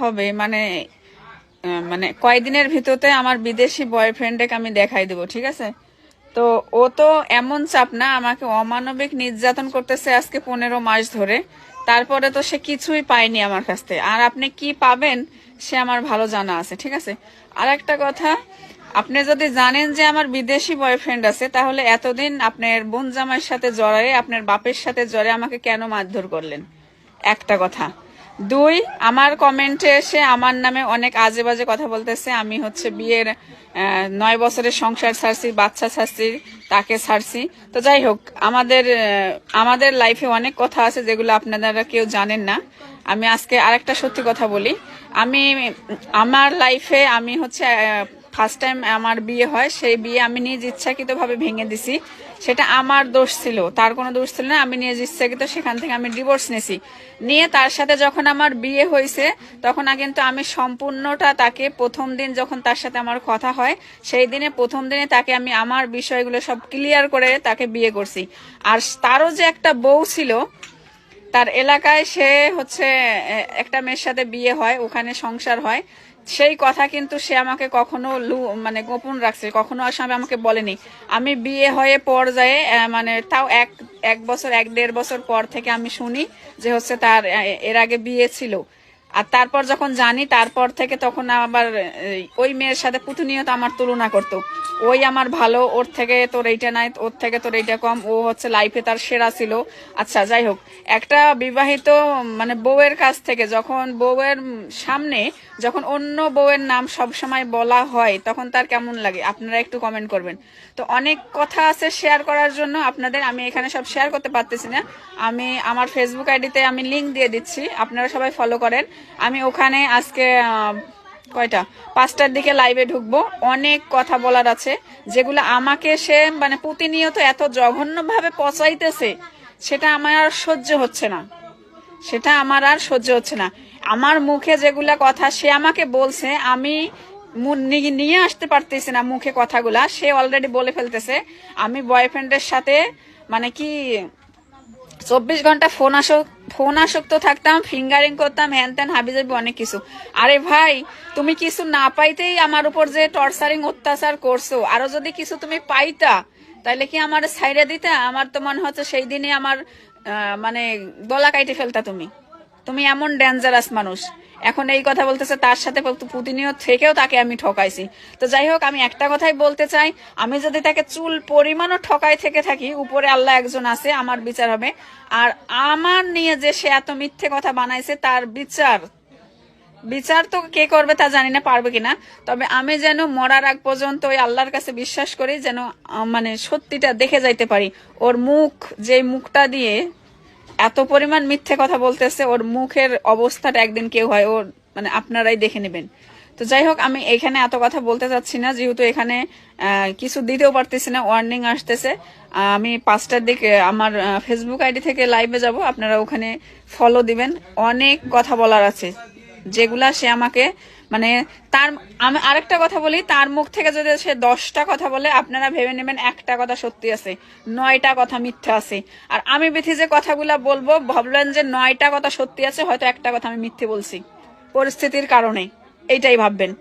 হবে মানে মানে কয়দিনের ভিতরতে আমার বিদেশি বয়ফ্রেন্ডকে আমি দেখাই দেবো, ঠিক আছে? তো ও তো এমন চাপ না, আমাকে অমানবিক নির্যাতন করতেছে আজকে পনেরো মাস ধরে। তারপরে তো সে কিছুই পায়নি আমার কাছ থেকে। আর আপনি কি পাবেন, সে আমার ভালো জানা আছে, ঠিক আছে? আর একটা কথা, আপনি যদি জানেন যে আমার বিদেশি বয়ফ্রেন্ড আছে, তাহলে এতদিন আপনার বোন জামাইয়ের সাথে জড়ায়ে, আপনার বাপের সাথে জড়ে আমাকে কেন মারধর করলেন? একটা কথা। দুই, আমার কমেন্টে এসে আমার নামে অনেক আজে বাজে কথা বলতেছে। আমি হচ্ছে বিয়ের নয় বছরের সংসার ছাড়ছি বাচ্চা ছাড়ছি তাকে ছাড়ছি তো যাই হোক, আমাদের আমাদের লাইফে অনেক কথা আছে যেগুলো আপনারা কেউ জানেন না। আমি আজকে আরেকটা সত্যি কথা বলি। আমি, আমার লাইফে আমি হচ্ছে ফার্স্ট টাইম আমার বিয়ে হয়, সেই বিয়ে আমি নিজ ইচ্ছাকৃতভাবে ভেঙে দিছি। সেটা আমার দোষ ছিল, তার কোনো দোষ ছিল না, আমি নিজ ইচ্ছাকৃত সেখান থেকে আমি ডিভোর্স নিয়েছি নিয়ে তার সাথে যখন আমার বিয়ে হয়েছে, তখন কিন্তু আমি সম্পূর্ণটা তাকে প্রথম দিন যখন তার সাথে আমার কথা হয়, সেই দিনে প্রথম দিনে তাকে আমি আমার বিষয়গুলো সব ক্লিয়ার করে তাকে বিয়ে করছি। আর তারও যে একটা বউ ছিল, তার এলাকায় সে হচ্ছে একটা মেয়ের সাথে বিয়ে হয়, ওখানে সংসার হয়। সেই কথা কিন্তু সে আমাকে কখনো লু- মানে গোপন রাখছে, কখনো আসলে আমাকে বলেনি। আমি বিয়ে হয়ে পর্যায়ে মানে তাও এক এক বছর, এক দেড় বছর পর থেকে আমি শুনি যে হচ্ছে তার এর আগে বিয়ে ছিল। আর তারপর যখন জানি, তারপর থেকে তখন আবার ওই মেয়ের সাথে প্রতিনিয়ত আমার তুলনা করতো। ওই আমার ভালো, ওর থেকে তোর এইটা নাই, ওর থেকে তোর এইটা কম, ও হচ্ছে লাইফে তার সেরা ছিল। আচ্ছা যাই হোক, একটা বিবাহিত মানে বউয়ের কাছ থেকে যখন বউয়ের সামনে যখন অন্য বউয়ের নাম সব সময় বলা হয়, তখন তার কেমন লাগে? আপনারা একটু কমেন্ট করবেন। তো অনেক কথা আছে শেয়ার করার জন্য, আপনাদের আমি এখানে সব শেয়ার করতে পারতেছি না। আমি, আমার ফেসবুক আইডিতে আমি লিংক দিয়ে দিচ্ছি, আপনারা সবাই ফলো করেন। আমি ওখানে আজকে কয়টা? পাঁচটার দিকে লাইভে ঢুকবো। অনেক কথা বলার আছে, যেগুলো আমাকে সে মানে প্রতিনিয়ত এত জঘন্যভাবে পচাইতেছে, সেটা আমার আর সহ্য হচ্ছে না। সেটা আমার আর সহ্য হচ্ছে না। আমার মুখে যেগুলা কথা সে আমাকে বলছে, আমি নিয়ে আসতে পারতেছি না মুখে কথাগুলা। সে অলরেডি বলে ফেলতেছে, আমি বয়ফ্রেন্ডের সাথে মানে কি চব্বিশ ঘণ্টা ফোন আসক, ফোন আসক্ত থাকতাম ফিঙ্গারিং করতাম, হ্যান ত্যান হাবি যাবি অনেক কিছু। আরে ভাই, তুমি কিছু না পাইতেই আমার উপর যে টর্চারিং অত্যাচার করছ। আরও যদি কিছু তুমি পাইতা, তাইলে কি আমার সাইডে দিতে? আমার তো মনে হচ্ছে সেই দিনে আমার মানে গলা কাইটে ফেলতা তুমি। তুমি এমন ডেঞ্জারাস মানুষ। এখন এই কথা বলতেছে, তার সাথে প্রতিনিয়ত থেকেও তাকে আমি ঠকাইছি। তো যাই হোক, আমি একটা কথাই বলতে চাই, আমি যদি তাকে চুল পরিমাণও ঠকাই থেকে থাকি, উপরে আল্লাহ একজন আছে, আমার বিচার হবে। আর আমার নিয়ে যে সে এত মিথ্যে কথা বানাইছে, তার বিচার বিচার তো কে করবে তা জানি না, পারবে কিনা। তবে আমি যেন মরার আগ পর্যন্ত ওই আল্লাহর কাছে বিশ্বাস করি, যেন মানে সত্যিটা দেখে যাইতে পারি। ওর মুখ যে মুখটা দিয়ে এত পরিমাণ মিথ্যে কথা বলতেছে, ওর মুখের অবস্থাটা একদিন কেউ হয়, ওর মানে আপনারাই দেখে নেবেন। তো যাই হোক, আমি এখানে এত কথা বলতে চাচ্ছি না, যেহেতু এখানে কিছু দিতেও পারতেছি না ওয়ার্নিং আসতেছে। আমি পাঁচটার দিকে, আমার ফেসবুক আইডি থেকে লাইভে যাব, আপনারা ওখানে ফলো দিবেন। অনেক কথা বলার আছে। যেগুলা সে আমাকে মানে তার, আমি আরেকটা কথা বলি, তার মুখ থেকে যদি সে দশটা কথা বলে, আপনারা ভেবে নেবেন একটা কথা সত্যি আছে, নয়টা কথা মিথ্যা আছে। আর আমি বেথি যে কথাগুলা বলব, ভাবলেন যে নয়টা কথা সত্যি আছে, হয়তো একটা কথা আমি মিথ্যে বলছি। পরিস্থিতির কারণে, এইটাই ভাববেন।